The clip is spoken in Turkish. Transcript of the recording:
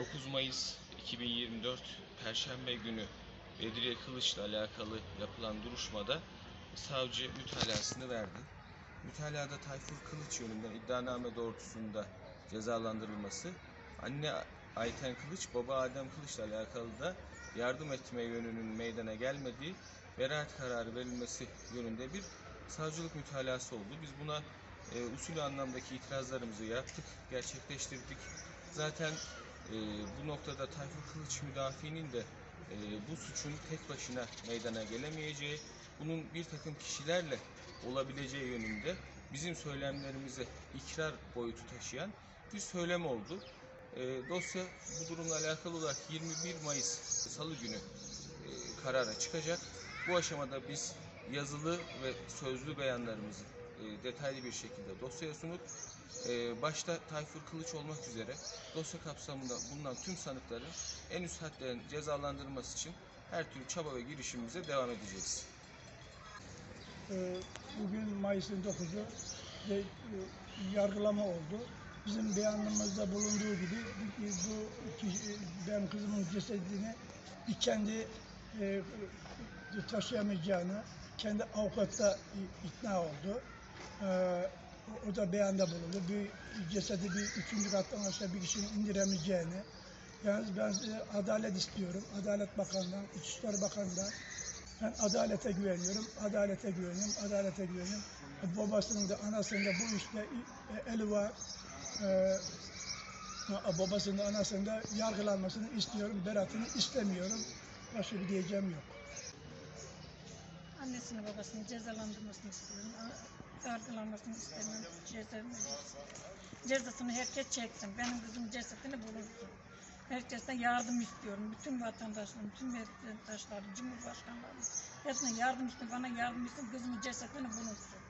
9 Mayıs 2024 Perşembe günü Bedriye Kılıç'la alakalı yapılan duruşmada savcı mütalasını verdi. Mütalada Tayfur Kılıç yönünden iddianame doğrultusunda cezalandırılması, anne Ayten Kılıç, baba Adem Kılıç'la alakalı da yardım etme yönünün meydana gelmediği, beraat kararı verilmesi yönünde bir savcılık mütalası oldu. Biz buna e, usulü anlamdaki itirazlarımızı yaptık, gerçekleştirdik. Zaten e, bu noktada Tayfur Kılıç müdafiinin de e, bu suçun tek başına meydana gelemeyeceği, bunun bir takım kişilerle olabileceği yönünde bizim söylemlerimize ikrar boyutu taşıyan bir söylem oldu. E, dosya bu durumla alakalı olarak 21 Mayıs Salı günü e, karara çıkacak. Bu aşamada biz yazılı ve sözlü beyanlarımızı e, detaylı bir şekilde dosyaya sunup e, başta Tayfur Kılıç olmak üzere dosya kapsamında bulunan tüm sanıkların en üst hadlerin cezalandırılması için her türlü çaba ve girişimimize devam edeceğiz. Ee, Bugün Mayıs'ın 9'u ve e, yargılama oldu. Bizim beyanımızda bulunduğu gibi bu, benim kızımın cesedini kendi e, taşıyamayacağını kendi avukatta ikna oldu. Ee, o- da beyanda bulundu. Bir cesedi bir üçüncü kattan aşağı bir kişinin indiremeyeceğini. Yalnız ben e, adalet istiyorum. Adalet Bakanı'ndan, İçişleri Bakanı'ndan ben adalete güveniyorum, adalete güveniyorum, adalete güveniyorum. Babasının da anasının da bu işte e, eli var. Ee, babasının anasının da yargılanmasını istiyorum, beratını istemiyorum. Başka bir diyeceğim yok. Annesini babasını cezalandırmasını istiyorum. Yargılanmasını istemiyorum. Cezasını, cezasını herkes çeksin. Benim kızım cesedini bulunsun. Herkesten yardım istiyorum. Bütün vatandaşlarım, bütün vatandaşlarım, cumhurbaşkanlarım. Hepsine yardım istiyorum. Bana yardım istiyorum. Kızımın cesedini bulunsun.